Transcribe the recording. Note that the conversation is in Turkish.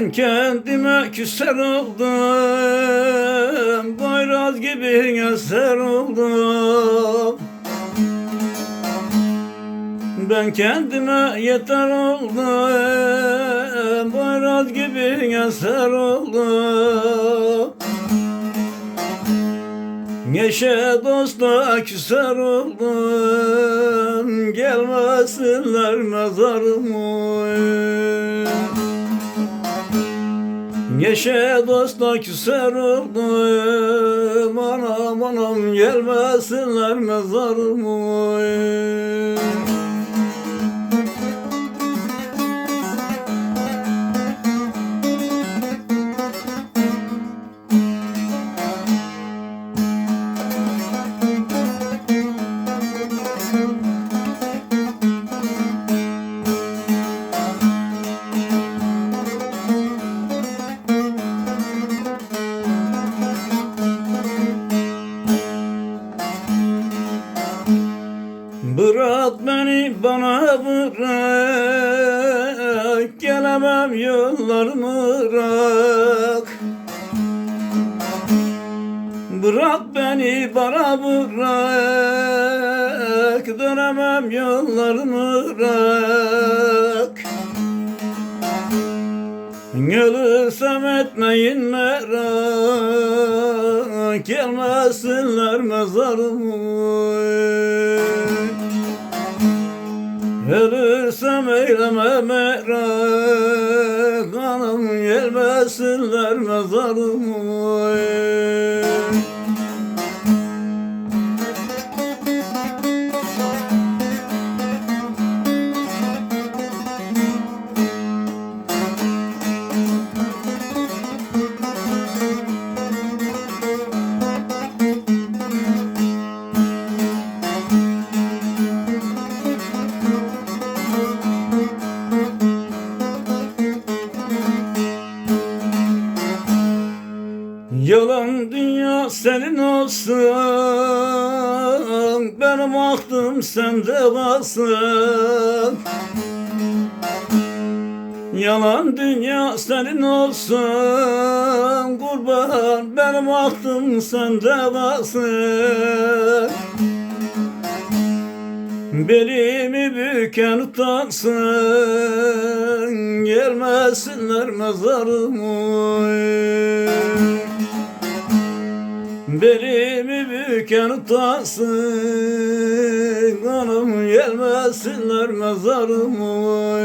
Ben kendime küser oldum Bayraz gibi eser oldum. Ben kendime yeter oldum Bayraz gibi eser oldum. Neşe dosta küser oldum Gelmesinler mezarıma Neşe dosta küser oldum Anam anam gelmesinler mezarıma Bırak beni bana bırak. Gelemem yollarımı bırak. Bırak beni bana bırak. Dönemem yollarımı bırak. Ölürsem etmeyin merak. Gelmesinler mezarıma eyleme merak Kanım gelmesinler mezarıma senin olsun. Benim aklım sende kalsın. Yalan dünya senin olsun. Kurban benim aklım sende kalsın. Belimi büken utansın. Gelmesinler mezarıma Belimi büken utansın. Kanım gelmesinler mezarıma